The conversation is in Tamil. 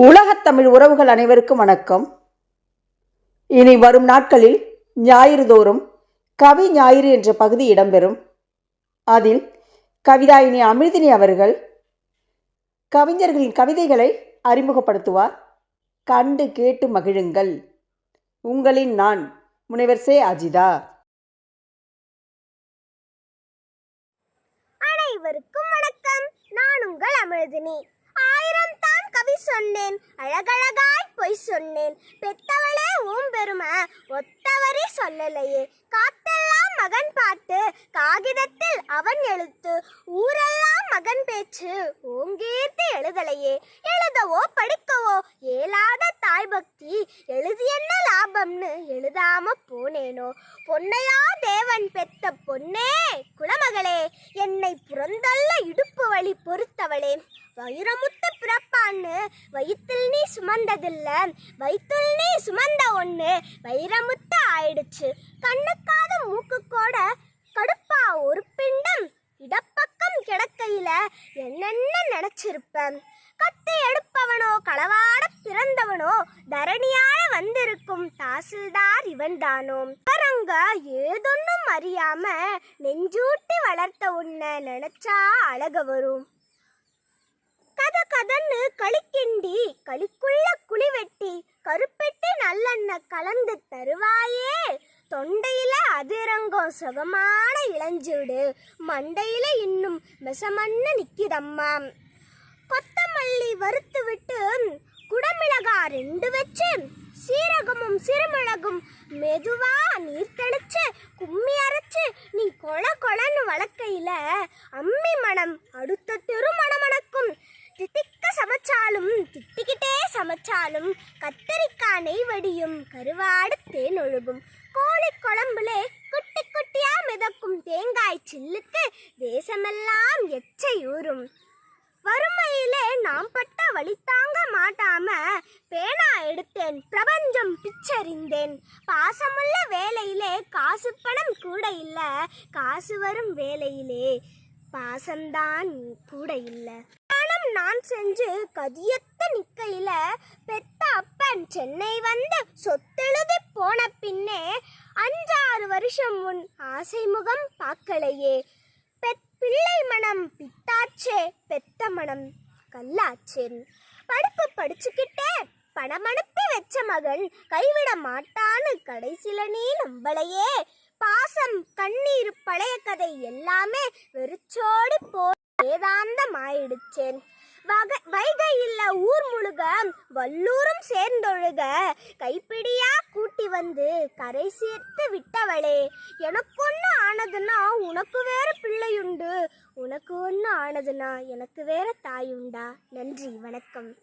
உலகத்தமிழ் உறவுகள் அனைவருக்கும் வணக்கம். இனி வரும் நாட்களில் ஞாயிறு தோறும் கவி ஞாயிறு என்ற பகுதி இடம்பெறும். அதில் கவிதாயினி அமிர்தினி அவர்கள் கவிஞர்களின் கவிதைகளை அறிமுகப்படுத்துவார். கண்டு கேட்டு மகிழுங்கள். உங்களின் நான் முனைவர் சே. அஜிதா. அனைவருக்கும் வணக்கம். நான் உங்கள் அமிழ்தினி ஆயிரம் கவி சொன்னேன். அழகழகாய் பொய் சொன்னேன். பெத்தவளே ஊம் பெருமை ஒத்தவரி சொல்லலையே. காத்தெல்லாம் மகன் பாட்டு காகிதத்தில் அவன் எழுத்து. ஊரெல்லாம் மகன் பேச்சு ஓங்கீர்த்து எழுதலையே. எழுதவோ படிக்கவோ ஏலாத தாய் பக்தி. எழுதி என்ன லாபம்னு எழுதாம போனேனோ. பொன்னையா தேவன் பெத்த பொன்னே குலமகளே. என்னை புறந்தள்ள இடுப்பு வழி பொறுத்தவளே. வைரமுத்து பிறப்பான்னு வயிற்றில் நீ சுமந்ததில்ல வயிற்றுல் நீ சுமந்த ஒன்று வைரமுத்து ஆயிடுச்சு. கண்ணுக்காத மூக்குக்கோட கடுப்பா ஒரு பிண்டம் இடப்பக்கம் கிடக்கையில என்னென்ன நினைச்சிருப்பேன் கத்தி எடுப்பவனோ களவாட பிறந்தவனோ தரணியால வந்திருக்கும் தாசில்தார் இவன்தானோ? அரங்க ஏதொன்னும் அறியாம நெஞ்சூட்டி வளர்த்த உன்னை நினைச்சா அழக வரும். கத கதன்னு களிக்கிண்டி களிக்குள்ள குழி வெட்டி கருப்பெட்டி நல்லெண்ணெய் கலந்து தருவாயே. தொண்டையில அதிரங்கம் சுகமான இளஞ்சூடு மண்டையில இன்னும் மெசமண்ணு நிக்கிதம்மா. கொத்தமல்லி வறுத்து விட்டு குடமிளகா ரெண்டு வச்சு சீரகமும் சிறுமிளகும் மெதுவா நீர் தெளிச்சு கும்மி அரைச்சு நீ கொல கொலன்னு வளர்க்கையில அம்மி மனம் அடுத்த கத்தரிக்காய் நெய் வடியும் கருவாடு தேன் ஒழுகும் கோழி குழம்புலே குட்டி குட்டியா மிதக்கும் தேங்காய் சில்லுக்கு தேசமெல்லாம் எச்சை ஊறும். வறுமையிலே நாம் பட்ட வழி தாங்க மாட்டாம பேனா எடுத்தேன் பிரபஞ்சம் பிச்சறிந்தேன். பாசமுள்ள வேலையிலே காசு பணம் கூட இல்லை காசு வரும் வேலையிலே பாசம்தான் கூட இல்லை. நான் செஞ்சு கதியத்த நிக்கையில பெத்த அப்பன் சென்னை வந்து சொத்தெழுதி போன பின்னே அஞ்சாறு வருஷம் முன் ஆசை முகம் பார்க்கலையே. பெத் பிள்ளை மனம் பித்தாச்சே பெத்த மனம் கல்லாச்சேன். படிப்பு படிச்சுக்கிட்டே பணம் அனுப்பி வச்ச மகன் கைவிட மாட்டான்னு கடைசில நீ நம்பளையே பாசம் கண்ணீர் பழைய கதை எல்லாமே வெறிச்சோடி போ வேதாந்தம் ஆயிடுச்சேன் வைகை இல்ல ஊர் முழுக வல்லூரும் சேர்ந்தொழுக. கைப்பிடியா கூட்டி வந்து கரை சேர்த்து விட்டவளே. எனக்கு ஒன்று ஆனதுன்னா உனக்கு வேற பிள்ளையுண்டு. உனக்கு ஒன்று ஆனதுன்னா எனக்கு வேற தாயுண்டா. நன்றி வணக்கம்.